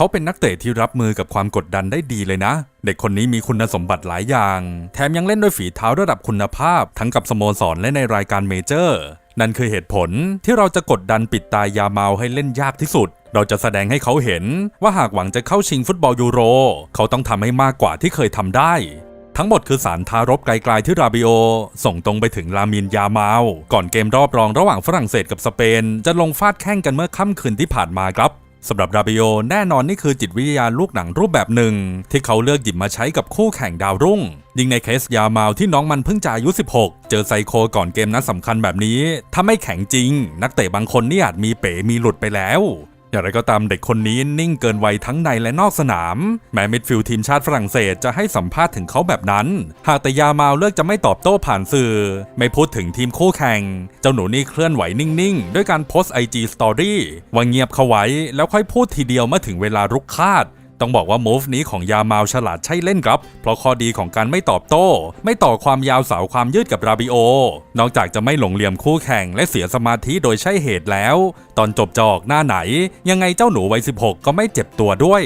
เขาเป็นนักเตะที่รับมือกับความกดดันได้ดีเลยนะ เด็กคนนี้มีคุณสมบัติหลายอย่าง แถมยังเล่นด้วยฝีเท้าระดับคุณภาพ ทั้งกับสโมสรและในรายการเมเจอร์ นั่นคือเหตุผลที่เราจะกดดันปิดตายาเมาให้เล่นยากที่สุด เราจะแสดงให้เขาเห็นว่าหากหวังจะเข้าชิงฟุตบอลยูโร เขาต้องทำให้มากกว่าที่เคยทำได้ทั้งหมดคือสารทารบไกลๆที่ราบิโอ ส่งตรงไปถึงลามินยามาก่อนเกมรอบรองระหว่างฝรั่งเศสกับสเปน จะลงฟาดแข่งกันเมื่อค่ำคืนที่ผ่านมาครับ สำหรับราบิโอแน่นอนนี่คือจิตวิทยาลูกหนังรูปแบบหนึ่ง ที่เขาเลือกหยิบมาใช้กับคู่แข่งดาวรุ่ง ยิ่งในเคสยามาที่น้องมันเพิ่งจะอายุ 16 เจอไซโคก่อนเกมนัดสำคัญแบบนี้ ถ้าไม่แข็งจริง นักเตะบางคนนี่อาจมีเป๋มีหลุดไปแล้ว อย่างไรก็ตามเด็กคนนี้นิ่งเกินวัยทั้งในและนอกสนาม แม้มิดฟิลด์ทีมชาติฝรั่งเศสจะให้สัมภาษณ์ถึงเขาแบบนั้น หากแต่ยามาเลือกจะไม่ตอบโต้ผ่านสื่อ ไม่พูดถึงทีมคู่แข่ง เจ้าหนูนี่เคลื่อนไหวนิ่งๆ ด้วยการโพสต์ IG Story ว่าเงียบเขาไว้แล้วค่อยพูดทีเดียวเมื่อถึงเวลารุกคาด ต้องบอกว่า move นี้ของยามาลฉลาดใช่เล่นครับ เพราะข้อดีของการไม่ตอบโต้ ไม่ต่อความยาวสาวความยืดกับราบิโอ นอกจากจะไม่หลงเหลี่ยมคู่แข่งและเสียสมาธิโดยใช่เหตุแล้ว ตอนจบจออกหน้าไหน ยังไงเจ้าหนูวัย 16 ก็ไม่เจ็บตัวด้วย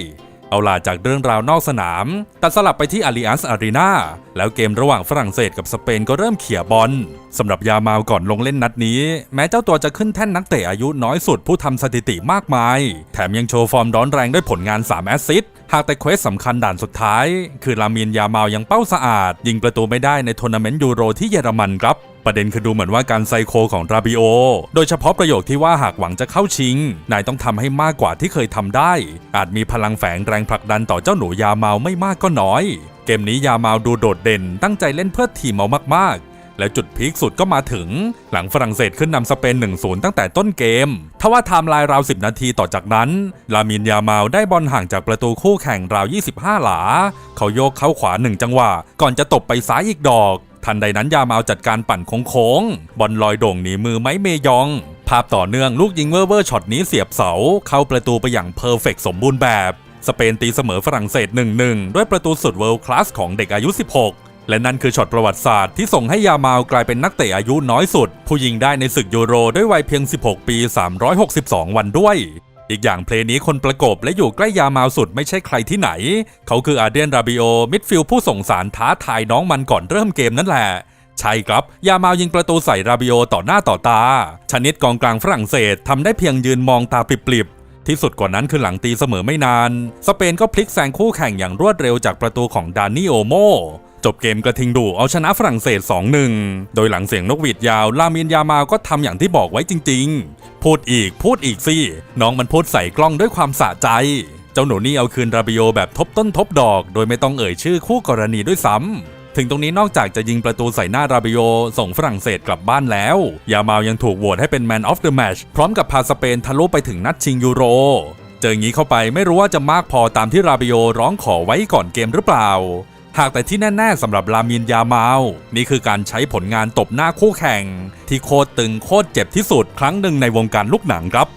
เอาล่ะจากเรื่องราวนอกสนาม ตัดสลับไปที่อาริอัสอารีนาแล้วเกมระหว่างฝรั่งเศสกับสเปนก็เริ่มเขี่ยบอลสำหรับยามาลก่อนลงเล่นนัดนี้ แม้เจ้าตัวจะขึ้นแท่นนักเตะอายุน้อยสุดผู้ทำสถิติมากมาย แถมยังโชว์ฟอร์มร้อนแรงด้วยผลงาน 3 แอสซิสต์หากแต่เควสสำคัญด่านสุดท้าย คือลามีนยามาลยังเป้าสะอาด ยิงประตูไม่ได้ในทัวร์นาเมนต์ยูโรที่เยอรมันครับ ประเด็นคือดูเหมือนว่าการไซโคของราบิโอ โดยเฉพาะประโยคที่ว่าหากหวังจะเข้าชิง นายต้องทำให้มากกว่าที่เคยทำได้ อาจมีพลังแฝงแรงผลักดันต่อเจ้าหนูยาเมาไม่มากก็น้อย เกมนี้ยาเมาดูโดดเด่น ตั้งใจเล่นเพื่อทีมเอามากๆ แล้วจุดพีคสุดก็มาถึง หลังฝรั่งเศสขึ้นนำสเปน 1-0 ตั้งแต่ต้นเกม ทว่าไทม์ไลน์ราว 10 นาทีต่อจากนั้น ลามินยาเมาลได้บอลห่างจากประตูคู่แข่งราว 25 หลา เขาโยกเข้าขวาหนึ่งจังหวะ ก่อนจะตบไปซ้ายอีกดอก ทันใดนั้นยามาจัดการปั่นโค้งๆบอลลอยโด่งหนีมือไม้เมยอง ภาพต่อเนื่องลูกยิงเวอร์เวอร์ช็อตนี้เสียบเสา เข้าประตูไปอย่างเพอร์เฟกสมบูรณ์แบบ สเปนตีเสมอฝรั่งเศส 1-1 ด้วยประตูสุดเวิลด์คลาสของเด็กอายุ 16และนั่นคือช็อตประวัติศาสตร์ที่ส่งให้ยามาลกลายเป็นนักเตะอายุน้อยสุด ผู้ยิงได้ในศึกยูโรด้วยวัยเพียง 16 ปี 362 วันด้วย อีกอย่างเพลงนี้คนประกบและอยู่ใกล้ยามาสุดไม่ใช่ใครที่ไหน เขาคืออาเดียนราบิโอ มิดฟิลด์ผู้ส่งสารท้าทายน้องมันก่อนเริ่มเกมนั่นแหละ ใช่ครับ ยามายิงประตูใส่ราบิโอต่อหน้าต่อตา ชนิดกองกลางฝรั่งเศสทำได้เพียงยืนมองตาปริบๆ ที่สุดกว่านั้นคือหลังตีเสมอไม่นาน สเปนก็พลิกแซงคู่แข่งอย่างรวดเร็วจากประตูของดานิโอโมจบเกมกระทิงดูเอาชนะฝรั่งเศส 2-1 โดยหลังเสียงนกหวีดยาวลามินยามาก็ทำอย่างที่บอกไว้จริง ๆ พูดอีกพูดอีกสิ น้องมันพูดใส่กล้องด้วยความสะใจ เจ้าหนูนี่เอาคืนราบิโอแบบทบต้นทบดอก โดยไม่ต้องเอ่ยชื่อคู่กรณีด้วยซ้ำ ถึงตรงนี้นอกจากจะยิงประตูใส่หน้าราบิโอส่งฝรั่งเศสกลับบ้านแล้ว ยามาลยังถูกโหวตให้เป็น Man of the Match พร้อมกับพาสเปนทะลุไปถึงนัดชิงยูโร เจองี้เข้าไปไม่รู้ว่าจะมากพอตามที่ราบิโอร้องขอไว้ก่อนเกมหรือเปล่า หากแต่ที่แน่ๆสำหรับลามินยามาลนี่คือการใช้ผลงานตบหน้าคู่แข่ง ที่โคตรตึงโคตรเจ็บที่สุดครั้งหนึ่งในวงการลูกหนังครับ